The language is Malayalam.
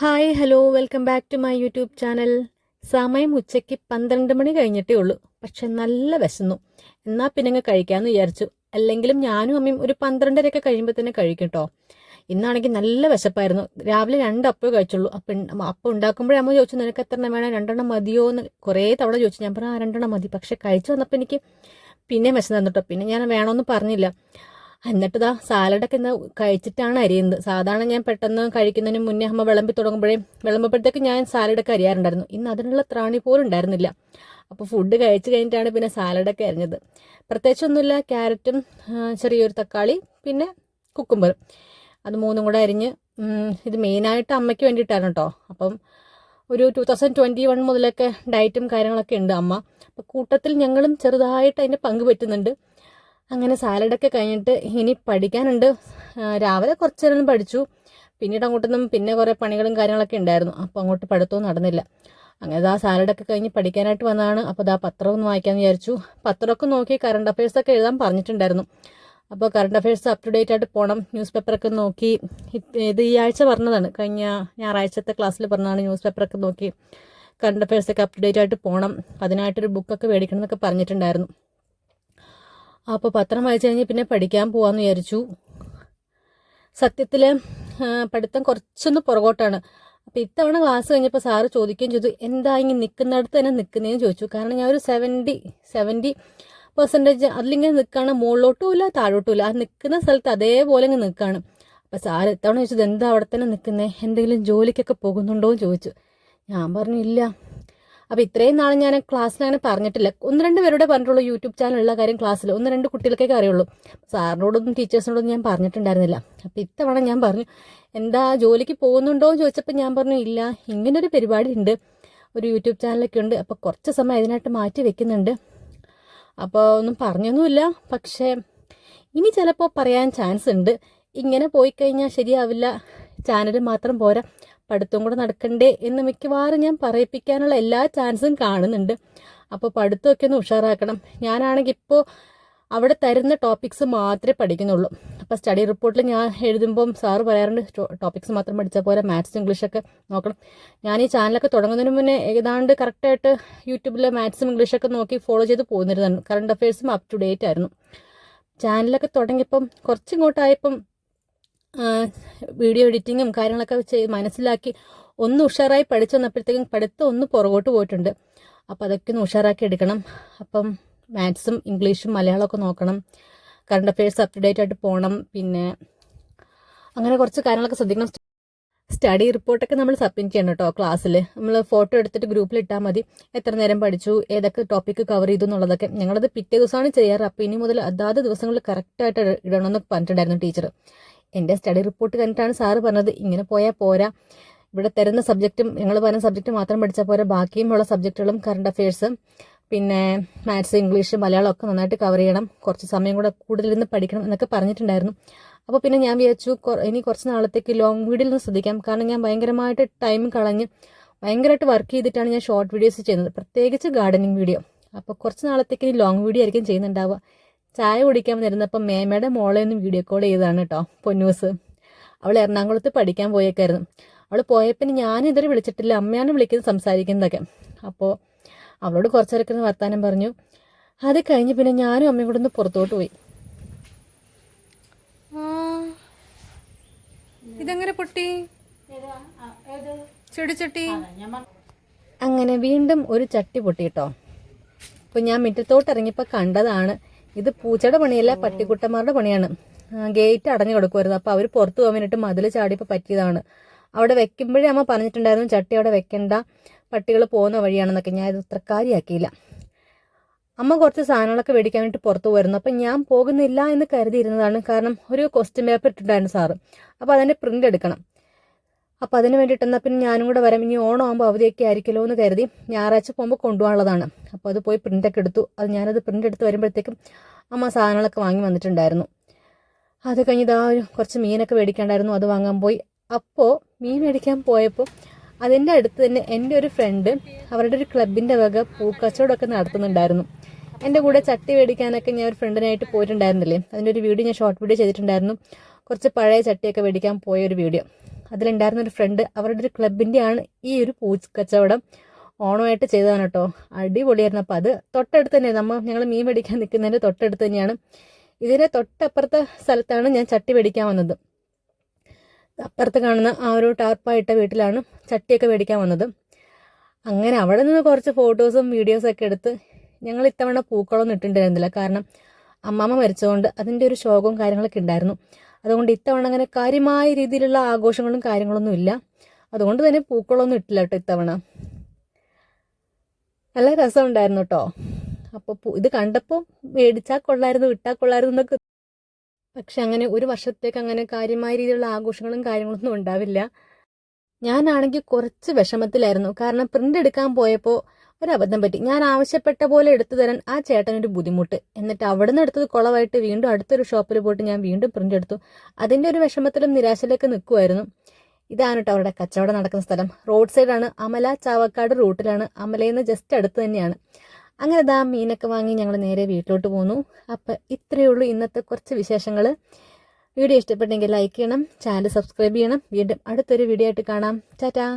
Hi hello welcome back to my YouTube channel. സമയം ഉച്ചയ്ക്ക് പന്ത്രണ്ട് മണി കഴിഞ്ഞിട്ടേ ഉള്ളൂ. പക്ഷെ നല്ല വിശന്നു. എന്നാൽ പിന്നെ അങ്ങ് കഴിക്കാമെന്ന് വിചാരിച്ചു. അല്ലെങ്കിലും ഞാനും അമ്മയും ഒരു പന്ത്രണ്ടരയൊക്കെ കഴിയുമ്പോൾ തന്നെ കഴിക്കും കേട്ടോ ഇന്നാണെങ്കിൽ നല്ല വിശപ്പായിരുന്നു. രാവിലെ രണ്ട് അപ്പം കഴിച്ചുള്ളൂ. അപ്പം അപ്പം ഉണ്ടാക്കുമ്പോഴേ അമ്മ ചോദിച്ചു നിനക്ക് എത്ര എണ്ണം വേണം? രണ്ടെണ്ണം മതിയോ? എന്ന് കുറേ തവണ ചോദിച്ചു. ഞാൻ പറഞ്ഞു ആ രണ്ടെണ്ണം മതി. പക്ഷെ കഴിച്ചു വന്നപ്പോൾ എനിക്ക് പിന്നെ വിശന്നു കേട്ടോ പിന്നെ ഞാൻ വേണമെന്ന് പറഞ്ഞില്ല. എന്നിട്ട് സാലഡൊക്കെ ഇന്ന് കഴിച്ചിട്ടാണ് അരിയുന്നത് സാധാരണ ഞാൻ പെട്ടെന്ന് കഴിക്കുന്നതിന് മുന്നേ അമ്മ വിളമ്പി തുടങ്ങുമ്പോഴേ വിളമ്പുമ്പോഴത്തേക്ക് ഞാൻ സാലഡൊക്കെ അരിയാറുണ്ടായിരുന്നു. ഇന്ന് അതിനുള്ള ത്രാണി പോലും ഉണ്ടായിരുന്നില്ല. അപ്പോൾ ഫുഡ് കഴിച്ച് കഴിഞ്ഞിട്ടാണ് പിന്നെ സാലഡൊക്കെ അരിഞ്ഞത്. പ്രത്യേകിച്ചൊന്നുമില്ല ക്യാരറ്റും ചെറിയൊരു തക്കാളി പിന്നെ കുക്കുംബർ. അത് മൂന്നും കൂടെ അരിഞ്ഞ് ഇത് മെയിനായിട്ട് അമ്മയ്ക്ക് വേണ്ടിയിട്ടാണ് കേട്ടോ അപ്പം ഒരു ടു തൗസൻഡ് ട്വന്റി വൺ മുതലൊക്കെ ഡയറ്റും കാര്യങ്ങളൊക്കെ ഉണ്ട് അമ്മ. അപ്പോൾ കൂട്ടത്തിൽ ഞങ്ങളും ചെറുതായിട്ട് അതിന്റെ പങ്ക് പറ്റുന്നുണ്ട്. അങ്ങനെ സാലഡൊക്കെ കഴിഞ്ഞിട്ട് ഇനി പഠിക്കാനുണ്ട്. രാവിലെ കുറച്ച് നേരം പഠിച്ചു. പിന്നീട് അങ്ങോട്ടൊന്നും പിന്നെ കുറേ പണികളും കാര്യങ്ങളൊക്കെ ഉണ്ടായിരുന്നു. അപ്പോൾ അങ്ങോട്ട് പഠിത്തവും നടന്നില്ല. അങ്ങനെ ആ സാലഡൊക്കെ കഴിഞ്ഞ് പഠിക്കാനായിട്ട് വന്നതാണ്. അപ്പോൾ ദാ പത്രം ഒന്ന് വായിക്കാമെന്ന് വിചാരിച്ചു. പത്രമൊക്കെ നോക്കി കറണ്ട് അഫയേഴ്സൊക്കെ എഴുതാൻ പറഞ്ഞിട്ടുണ്ടായിരുന്നു. അപ്പോൾ current affairs up to date ആയിട്ട് പോകണം ന്യൂസ് പേപ്പറൊക്കെ നോക്കി. ഇത് ഈ ആഴ്ച പറഞ്ഞതാണ്. കഴിഞ്ഞ ഞായറാഴ്ചത്തെ ക്ലാസ്സിൽ പറഞ്ഞതാണ് ന്യൂസ് പേപ്പറൊക്കെ നോക്കി. കറണ്ട് അഫയേഴ്സൊക്കെ അപ് ടു ഡേറ്റ് ആയിട്ട് പോകണം അതിനായിട്ടൊരു ബുക്കൊക്കെ മേടിക്കണം എന്നൊക്കെ പറഞ്ഞിട്ടുണ്ടായിരുന്നു. അപ്പോൾ പത്രം വായിച്ചു കഴിഞ്ഞ് പിന്നെ പഠിക്കാൻ പോകാമെന്ന് വിചാരിച്ചു. സത്യത്തിൽ പഠിത്തം കുറച്ചൊന്ന് പുറകോട്ടാണ്. അപ്പോൾ ഇത്തവണ ക്ലാസ് കഴിഞ്ഞപ്പോൾ സാറ് ചോദിക്കുകയും ചെയ്തു എന്താ ഇങ്ങനെ നിൽക്കുന്നിടത്ത് തന്നെ നിൽക്കുന്നതെന്ന് ചോദിച്ചു. കാരണം ഞാൻ ഒരു സെവന്റി സെവന്റി പെർസെന്റേജ് അതിലിങ്ങനെ നിൽക്കുകയാണ് മുകളിലോട്ടും ഇല്ല താഴോട്ടും ഇല്ല. ആ നിൽക്കുന്ന സ്ഥലത്ത് അതേപോലെ ഇങ്ങനെ നിൽക്കുകയാണ് അപ്പോൾ സാറ് ഇത്തവണ ചോദിച്ചത് എന്താ അവിടെ തന്നെ നിൽക്കുന്നത് എന്തെങ്കിലും ജോലിക്കൊക്കെ പോകുന്നുണ്ടോ എന്ന് ചോദിച്ചു. ഞാൻ പറഞ്ഞു ഇല്ല. അപ്പോൾ ഇത്രയും നാൾ ഞാൻ ക്ലാസ്സിൽ അങ്ങനെ പറഞ്ഞിട്ടില്ല. ഒന്ന് രണ്ട് പേരോട് പറഞ്ഞിട്ടുള്ളൂ യൂട്യൂബ് ചാനൽ ഉള്ള കാര്യം ക്ലാസ്സിൽ ഒന്ന് രണ്ട് കുട്ടികൾക്കൊക്കെ അറിയുള്ളൂ. സാറിനോടൊന്നും ടീച്ചേഴ്സിനോടൊന്നും ഞാൻ പറഞ്ഞിട്ടുണ്ടായിരുന്നില്ല. അപ്പോൾ ഇത്തവണ ഞാൻ പറഞ്ഞു എന്താ ജോലിക്ക് പോകുന്നുണ്ടോ എന്ന് ചോദിച്ചപ്പോൾ ഞാൻ പറഞ്ഞു ഇല്ല ഇങ്ങനൊരു പരിപാടി ഉണ്ട്. ഒരു യൂട്യൂബ് ചാനലൊക്കെ ഉണ്ട്. അപ്പോൾ കുറച്ച് സമയം അതിനായിട്ട് മാറ്റി വെക്കുന്നുണ്ട്. അപ്പോൾ ഒന്നും പറഞ്ഞൊന്നുമില്ല. പക്ഷേ ഇനി ചിലപ്പോൾ പറയാൻ ചാൻസ് ഉണ്ട്. ഇങ്ങനെ പോയി കഴിഞ്ഞാൽ ശരിയാവില്ല. ചാനൽ മാത്രം പോരാ. പഠിത്തവും കൂടെ നടക്കണ്ടേ എന്ന് മിക്കവാറും ഞാൻ പറയിപ്പിക്കാനുള്ള എല്ലാ ചാൻസും കാണുന്നുണ്ട്. അപ്പോൾ പഠിത്തമൊക്കെ ഒന്ന് ഉഷാറാക്കണം. ഞാനാണെങ്കിൽ ഇപ്പോൾ അവിടെ തരുന്ന ടോപ്പിക്സ് മാത്രമേ പഠിക്കുന്നുള്ളൂ. അപ്പോൾ സ്റ്റഡി റിപ്പോർട്ടിൽ ഞാൻ എഴുതുമ്പം സാറ് പറയാറുണ്ട് ടോപ്പിക്സ് മാത്രം പഠിച്ചാൽ പോലെ മാത്സ് ഇംഗ്ലീഷൊക്കെ നോക്കണം. ഞാൻ ഈ ചാനലൊക്കെ തുടങ്ങുന്നതിന് മുന്നേ ഏതാണ്ട് കറക്റ്റായിട്ട് യൂട്യൂബിൽ മാത്സും ഇംഗ്ലീഷൊക്കെ നോക്കി ഫോളോ ചെയ്ത് പോകുന്നിരുന്നു കറണ്ട് അഫയേഴ്സും അപ് ടു ഡേറ്റ് ആയിരുന്നു. ചാനലൊക്കെ തുടങ്ങിയപ്പം കുറച്ചിങ്ങോട്ടായപ്പം വീഡിയോ എഡിറ്റിങ്ങും കാര്യങ്ങളൊക്കെ ചെയ്ത് മനസ്സിലാക്കി ഒന്ന് ഉഷാറായി പഠിച്ചു വന്നപ്പോഴത്തേക്കും പഠിത്തം ഒന്ന് പുറകോട്ട് പോയിട്ടുണ്ട്. അപ്പം അതൊക്കെ ഒന്ന് ഉഷാറാക്കി എടുക്കണം. അപ്പം മാത്സും ഇംഗ്ലീഷും മലയാളമൊക്കെ നോക്കണം. Current affairs up to date ആയിട്ട് പോകണം പിന്നെ അങ്ങനെ കുറച്ച് കാര്യങ്ങളൊക്കെ ശ്രദ്ധിക്കണം. സ്റ്റഡി റിപ്പോർട്ടൊക്കെ നമ്മൾ സബ്മിറ്റ് ചെയ്യണം കേട്ടോ ക്ലാസ്സിൽ. നമ്മൾ ഫോട്ടോ എടുത്തിട്ട് ഗ്രൂപ്പിൽ ഇട്ടാൽ മതി. എത്ര നേരം പഠിച്ചു ഏതൊക്കെ ടോപ്പിക്ക് കവർ ചെയ്തു എന്നുള്ളതൊക്കെ. ഞങ്ങളത് പിറ്റേ ദിവസമാണ് ചെയ്യാറ്. അപ്പോൾ ഇനി മുതൽ അതാത് ദിവസങ്ങളിൽ കറക്റ്റായിട്ട് ഇടണമെന്ന് പറഞ്ഞിട്ടുണ്ടായിരുന്നു ടീച്ചർ എന്റെ സ്റ്റഡി റിപ്പോർട്ട് കണ്ടിട്ടാണ് സാറ് പറഞ്ഞത് ഇങ്ങനെ പോയാൽ പോരാ. ഇവിടെ തരുന്ന സബ്ജക്റ്റും ഞങ്ങൾ പറയുന്ന സബ്ജക്റ്റ് മാത്രം പഠിച്ചാൽ പോരാ ബാക്കിയുമുള്ള സബ്ജക്റ്റുകളും കറണ്ട് അഫയേഴ്സ് പിന്നെ മാത്സ് ഇംഗ്ലീഷ് മലയാളം ഒക്കെ നന്നായിട്ട് കവർ ചെയ്യണം കുറച്ച് സമയം കൂടെ കൂടുതലിരുന്ന് പഠിക്കണം എന്നൊക്കെ പറഞ്ഞിട്ടുണ്ടായിരുന്നു. അപ്പോൾ പിന്നെ ഞാൻ വിചാരിച്ചു ഇനി കുറച്ച് നാളത്തേക്ക് ലോങ് വീഡിയോയിൽ നിന്ന് ശ്രദ്ധിക്കാം കാരണം ഞാൻ ഭയങ്കരമായിട്ട് ടൈം കളഞ്ഞ് ഭയങ്കരമായിട്ട് വർക്ക് ചെയ്തിട്ടാണ് ഞാൻ ഷോർട്ട് വീഡിയോസ് ചെയ്യുന്നത് പ്രത്യേകിച്ച് ഗാർഡനിങ് വീഡിയോ അപ്പോൾ കുറച്ച് നാളത്തേക്ക് ഇനി ലോങ് വീഡിയോ ആയിരിക്കും ചെയ്യുന്നുണ്ടാവുക. ചായ കുടിക്കാൻ വന്നിരുന്നപ്പോൾ മേമയുടെ മോളെ ഒന്ന് വീഡിയോ കോൾ ചെയ്തതാണ് കേട്ടോ പൊന്നൂസ്. അവൾ എറണാകുളത്ത് പഠിക്കാൻ പോയേക്കായിരുന്നു. അവൾ പോയപ്പോൾ ഞാൻ ഇതുവരെ വിളിച്ചിട്ടില്ല അമ്മയാണ് വിളിക്കുന്നത് സംസാരിക്കുന്നതൊക്കെ. അപ്പോൾ അവളോട് കുറച്ചേരൊക്കെ ഒന്ന് വർത്താനം പറഞ്ഞു. അത് കഴിഞ്ഞ് പിന്നെ ഞാനും അമ്മയും കൂടെ ഒന്ന് പുറത്തോട്ട് പോയി. ഇതെങ്ങനെ പൊട്ടി? ചെടിച്ചട്ടി അങ്ങനെ വീണ്ടും ഒരു ചട്ടി പൊട്ടി കേട്ടോ അപ്പോൾ ഞാൻ മുറ്റത്തോട്ട് ഇറങ്ങിയപ്പോൾ കണ്ടതാണ് ഇത് പൂച്ചയുടെ പണിയല്ല പട്ടിക്കുട്ടന്മാരുടെ പണിയാണ്. ഗേറ്റ് അടഞ്ഞു കിടക്കുമായിരുന്നു അപ്പോൾ അവർ പുറത്തു പോകാൻ വേണ്ടിയിട്ട് മതിൽ ചാടിയപ്പോൾ പറ്റിയതാണ്. അവിടെ വെക്കുമ്പോഴേ അമ്മ പറഞ്ഞിട്ടുണ്ടായിരുന്നു ചട്ടി അവിടെ വെക്കേണ്ട. പട്ടികൾ പോകുന്ന വഴിയാണെന്നൊക്കെ. ഞാൻ ഇത് ഇത്രക്കാരിയാക്കിയില്ല അമ്മ കുറച്ച് സാധനങ്ങളൊക്കെ മേടിക്കാൻ വേണ്ടി പുറത്തു പോയിരുന്നു. അപ്പം ഞാൻ പോകുന്നില്ല എന്ന് കരുതിയിരുന്നതാണ്. കാരണം ഒരു ക്വസ്റ്റ്യൻ പേപ്പർ ഇട്ടിട്ടുണ്ടായിരുന്നു സാറ്. അപ്പോൾ അതിന്റെ പ്രിന്റ് എടുക്കണം. അപ്പോൾ അതിന് വേണ്ടിയിട്ട് എന്നാൽ പിന്നെ ഞാനും കൂടെ വരാം. ഇനി ഓണം ആകുമ്പോൾ അവധിയൊക്കെ ആയിരിക്കുമല്ലോ എന്ന് കരുതി ഞായറാഴ്ച പോകുമ്പോൾ കൊണ്ടുപോകാനുള്ളതാണ്. അപ്പോൾ അത് പോയി പ്രിന്റൊക്കെ എടുത്തു. അത് ഞാനത് പ്രിന്റ് എടുത്ത് വരുമ്പോഴത്തേക്കും അമ്മ സാധനങ്ങളൊക്കെ വാങ്ങി വന്നിട്ടുണ്ടായിരുന്നു. അത് കഴിഞ്ഞ് ഇതാ കുറച്ച് മീനൊക്കെ മേടിക്കാണ്ടായിരുന്നു. അത് വാങ്ങാൻ പോയി. അപ്പോൾ മീൻ മേടിക്കാൻ പോയപ്പോൾ അതിന്റെ അടുത്ത് തന്നെ എന്റെ ഒരു ഫ്രണ്ട് അവരുടെ ഒരു ക്ലബിന്റെ വക പൂക്കച്ചവടമൊക്കെ നടത്തുന്നുണ്ടായിരുന്നു. എന്റെ കൂടെ ചട്ടി മേടിക്കാനൊക്കെ ഞാൻ ഒരു ഫ്രണ്ടിനായിട്ട് പോയിട്ടുണ്ടായിരുന്നില്ലേ? അതിന്റെ ഒരു വീഡിയോ ഞാൻ ഷോർട്ട് വീഡിയോ ചെയ്തിട്ടുണ്ടായിരുന്നു. കുറച്ച് പഴയ ചട്ടിയൊക്കെ മേടിക്കാൻ പോയ ഒരു വീഡിയോ അതിലുണ്ടായിരുന്ന ഒരു ഫ്രണ്ട് അവരുടെ ഒരു ക്ലബിന്റെയാണ് ഈ ഒരു പൂച്ച കച്ചവടം ഓണമായിട്ട് ചെയ്തതാണ് കേട്ടോ. അടിപൊളിയായിരുന്നു. അപ്പോൾ അത് തൊട്ടടുത്ത് തന്നെ നമ്മൾ ഞങ്ങൾ മീൻ മേടിക്കാൻ നിൽക്കുന്നതിന്റെ തൊട്ടടുത്ത് തന്നെയാണ്. ഇതിന്റെ തൊട്ടപ്പുറത്തെ സ്ഥലത്താണ് ഞാൻ ചട്ടി മേടിക്കാൻ വന്നത്. അപ്പുറത്ത് കാണുന്ന ആ ഒരു ടാർപ്പായിട്ട വീട്ടിലാണ് ചട്ടിയൊക്കെ മേടിക്കാൻ വന്നത്. അങ്ങനെ അവിടെ നിന്ന് കുറച്ച് ഫോട്ടോസും വീഡിയോസും ഒക്കെ എടുത്ത് ഞങ്ങൾ ഇത്തവണ പൂക്കളൊന്നും ഇട്ടിട്ടുണ്ടായിരുന്നില്ല. കാരണം അമ്മാമ്മ മരിച്ചതുകൊണ്ട് അതിന്റെ ഒരു ശോകവും കാര്യങ്ങളൊക്കെ ഉണ്ടായിരുന്നു. അതുകൊണ്ട് ഇത്തവണ അങ്ങനെ കാര്യമായ രീതിയിലുള്ള ആഘോഷങ്ങളും കാര്യങ്ങളൊന്നും ഇല്ല. അതുകൊണ്ട് തന്നെ പൂക്കളൊന്നും ഇട്ടില്ല കേട്ടോ ഇത്തവണ. നല്ല രസമുണ്ടായിരുന്നു കേട്ടോ അപ്പോൾ ഇത് കണ്ടപ്പോൾ മേടിച്ചാൽ കൊള്ളായിരുന്നു ഇട്ടാൽ കൊള്ളായിരുന്നു എന്നൊക്കെ. പക്ഷെ അങ്ങനെ ഒരു വർഷത്തേക്ക് അങ്ങനെ കാര്യമായ രീതിയിലുള്ള ആഘോഷങ്ങളും കാര്യങ്ങളൊന്നും ഉണ്ടാവില്ല. ഞാനാണെങ്കിൽ കുറച്ച് വിഷമത്തിലായിരുന്നു. കാരണം പ്രിന്റ് എടുക്കാൻ പോയപ്പോൾ ഒരു അബദ്ധം പറ്റി. ഞാൻ ആവശ്യപ്പെട്ട പോലെ എടുത്തു തരാൻ ആ ചേട്ടനൊരു ബുദ്ധിമുട്ട്. എന്നിട്ട് അവിടെ നിന്ന് എടുത്തത് കുളമായിട്ട് വീണ്ടും അടുത്തൊരു ഷോപ്പിൽ പോയിട്ട് ഞാൻ വീണ്ടും പ്രിന്റ് എടുത്തു. അതിന്റെ ഒരു വിഷമത്തിലും നിരാശയിലേക്ക് നിൽക്കുമായിരുന്നു ഇതാണ് കേട്ടോ അവരുടെ കച്ചവടം നടക്കുന്ന സ്ഥലം. റോഡ് സൈഡാണ് അമല ചാവക്കാട് റൂട്ടിലാണ് അമലയിൽ നിന്ന് ജസ്റ്റ് അടുത്ത് തന്നെയാണ്. അങ്ങനെ ദാ മീനൊക്കെ വാങ്ങി ഞങ്ങൾ നേരെ വീട്ടിലോട്ട് പോന്നു. അപ്പം ഇത്രയേ ഉള്ളൂ ഇന്നത്തെ കുറച്ച് വിശേഷങ്ങൾ. വീഡിയോ ഇഷ്ടപ്പെട്ടെങ്കിൽ ലൈക്ക് ചെയ്യണം. ചാനൽ സബ്സ്ക്രൈബ് ചെയ്യണം. വീണ്ടും അടുത്തൊരു വീഡിയോ ആയിട്ട് കാണാം. ടാറ്റാ.